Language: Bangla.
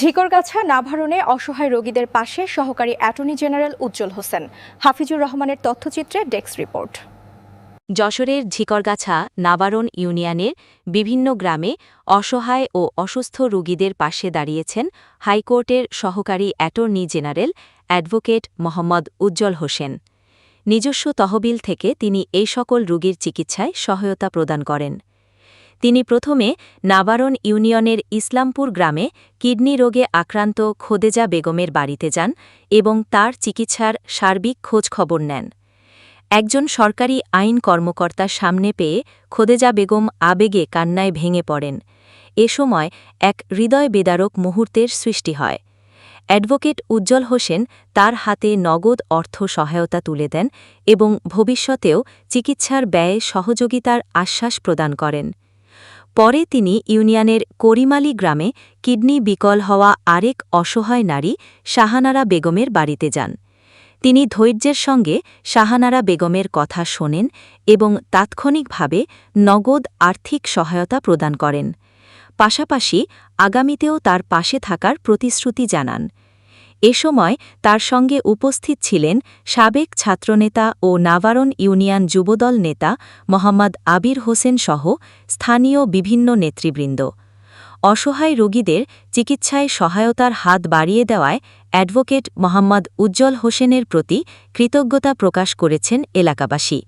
ঝিকরগাছা নাভারণে অসহায় রোগীদের পাশে সহকারী অ্যাটর্নি জেনারেল উজ্জ্বল হোসেন। হাফিজুর রহমানের তথ্যচিত্রে ডেস্ক রিপোর্ট। যশোরের ঝিকরগাছা নাবারণ ইউনিয়নের বিভিন্ন গ্রামে অসহায় ও অসুস্থ রোগীদের পাশে দাঁড়িয়েছেন হাইকোর্টের সহকারী attorney general advocate Mohammad Ujjal Hossain. নিজস্ব তহবিল থেকে তিনি এই সকল রোগীর চিকিৎসায় সহায়তা প্রদান করেন। তিনি প্রথমে নাবারণ ইউনিয়নের ইসলামপুর গ্রামে কিডনি রোগে আক্রান্ত খোদেজা বেগমের বাড়িতে যান এবং তার চিকিৎসার সার্বিক খোঁজ খবর নেন। একজন সরকারি আইন কর্মকর্তার সামনে পেয়ে খোদেজা বেগম আবেগে কান্নায় ভেঙে পড়েন। এ সময় এক হৃদয় বেদারক মুহূর্তের সৃষ্টি হয়। অ্যাডভোকেট উজ্জ্বল হোসেন তার হাতে নগদ অর্থ সহায়তা তুলে দেন এবং ভবিষ্যতেও চিকিৎসার ব্যয়ে সহযোগিতার আশ্বাস প্রদান করেন। পরে তিনি ইউনিয়নের করিমালি গ্রামে কিডনি বিকল হওয়া আরেক অসহায় নারী শাহানারা বেগমের বাড়িতে যান। তিনি ধৈর্যের সঙ্গে শাহানারা বেগমের কথা শোনেন এবং তাৎক্ষণিকভাবে নগদ আর্থিক সহায়তা প্রদান করেন। পাশাপাশি আগামীতেও তার পাশে থাকার প্রতিশ্রুতি জানান। এ সময় তার সঙ্গে উপস্থিত ছিলেন সাবেক ছাত্রনেতা ও নাভারণ ইউনিয়ন যুবদল নেতা মোহাম্মদ আবির হোসেন সহ স্থানীয় বিভিন্ন নেতৃবৃন্দ। অসহায় রোগীদের চিকিৎসায় সহায়তার হাত বাড়িয়ে দেওয়ায় অ্যাডভোকেট মোহাম্মদ উজ্জ্বল হোসেনের প্রতি কৃতজ্ঞতা প্রকাশ করেছেন এলাকাবাসী।